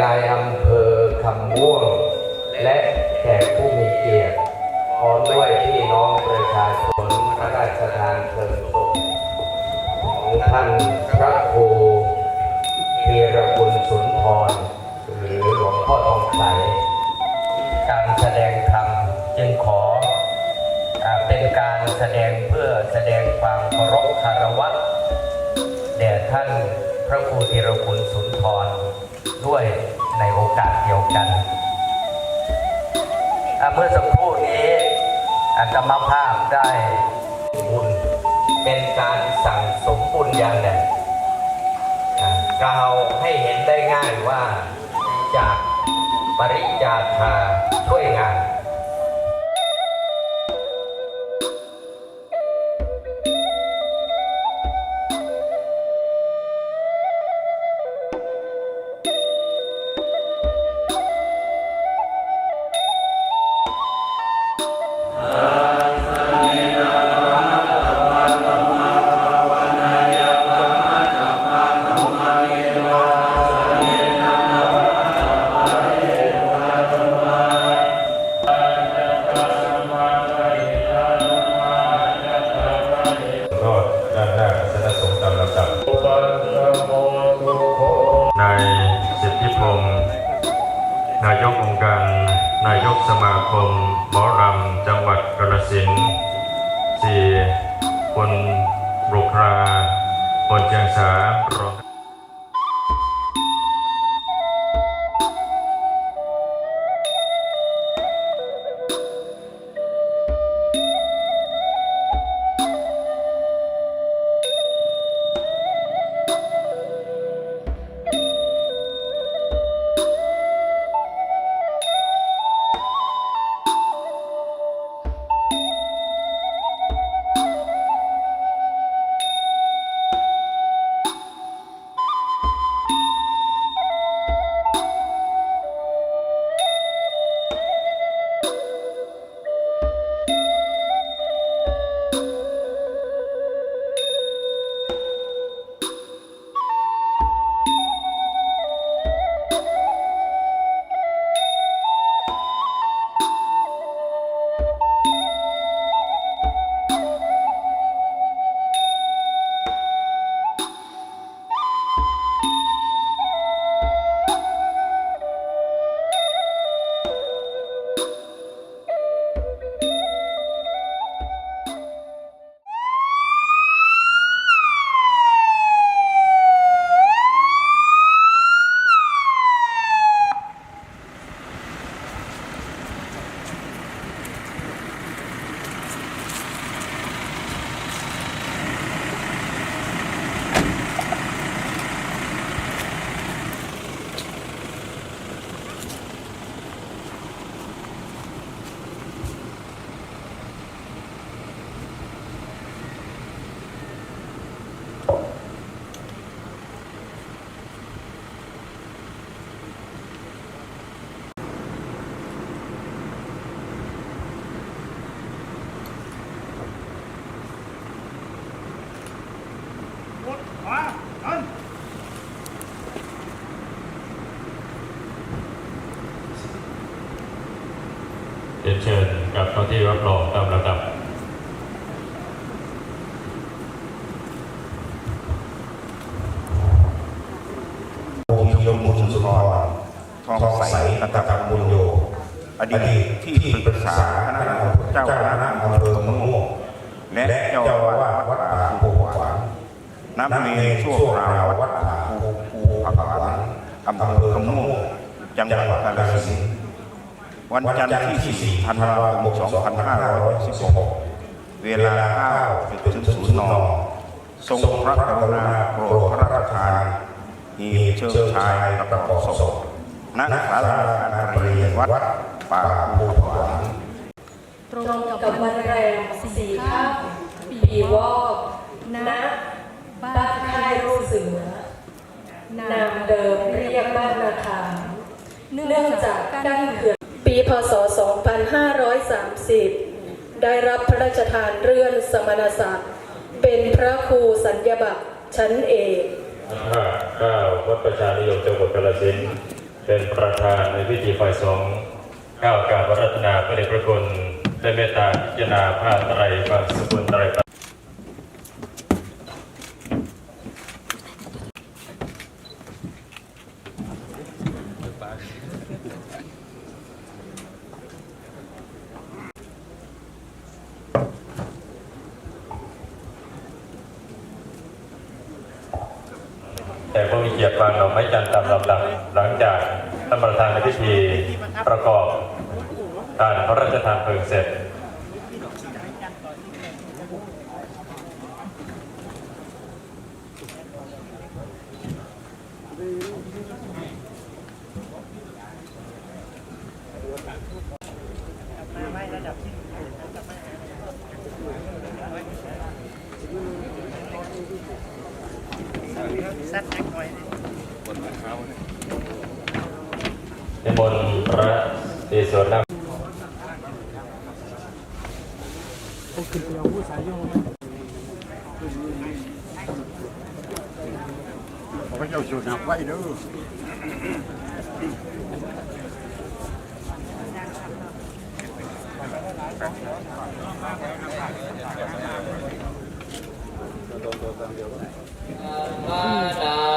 นายอำเภอคำม่วง และแขกผู้มีเกียรติพร้อมด้วยพี่น้องประชาชนพระราชทานเพลิงศพของท่านพระครูเีรกุลสุนทรหรือหลวงพ่อทองใสการแสดงธรรมจึงขอเป็นการแสดงเพื่อแสดงความเคารพคารวะแด่ท่านพระครูเทรคุณสุนทร ด้วยในโอกาสเดียวกัน เมื่อสักครู่นี้อาตมาภาพได้บุญเป็นการสั่งสมบุญอย่างหนึ่งกล่าวให้เห็นได้ง่ายว่าจากปริจาคาช่วยงาน วั ใสตะกรรมบุญโยอดีตที่ปรึกษาคณะเจ้าคณะอำเภอมะม่วงและเจ้าอาวาสวัดป่าภูขวางน้ำเนรชั่วคราววัดป่าภูผาขวางอำเภอมะม่วงจังหวัดกาฬสินธุ์วันจันทร์ที่4ธันวาคม2516 เวลา9ถึง0นทรงพระกรุณาโปรดพระราชทานหีบเชิงชายประกอบศพ ณศาลาการเรียนวัดป่าภูขวางตรงกับวันแรมสี่ข้าปีวอกณบ้านค่ายรูเสือนามเดิมเรียกบ้านนาคาเนื่องจากกั้นเขื่อนปีพศ 2530 ได้รับพระราชทานเลื่อนสมณศักดิ์เป็นพระครูสัญญบัตรชั้นเอกห้าเก้าวัดประชานิยมจังหวัดกาฬสินธุ์ เป็นประธานในพิธีฝ่ายสงฆ์ก้าวกาบอารัตนาพระเดชพระคุณได้เมตตาพิจารณาผ้าไตรบางสกุลไตร แต่ เกียรติวางดอกไม้จันทร์ตามลำดับหลังจากท่านประธานในพิธีประกอบการพระราชทานเพลิงเสร็จ นิมนต์พระเตสวนนำ พ ระเจ้าสุนัขไว้เด้อมานา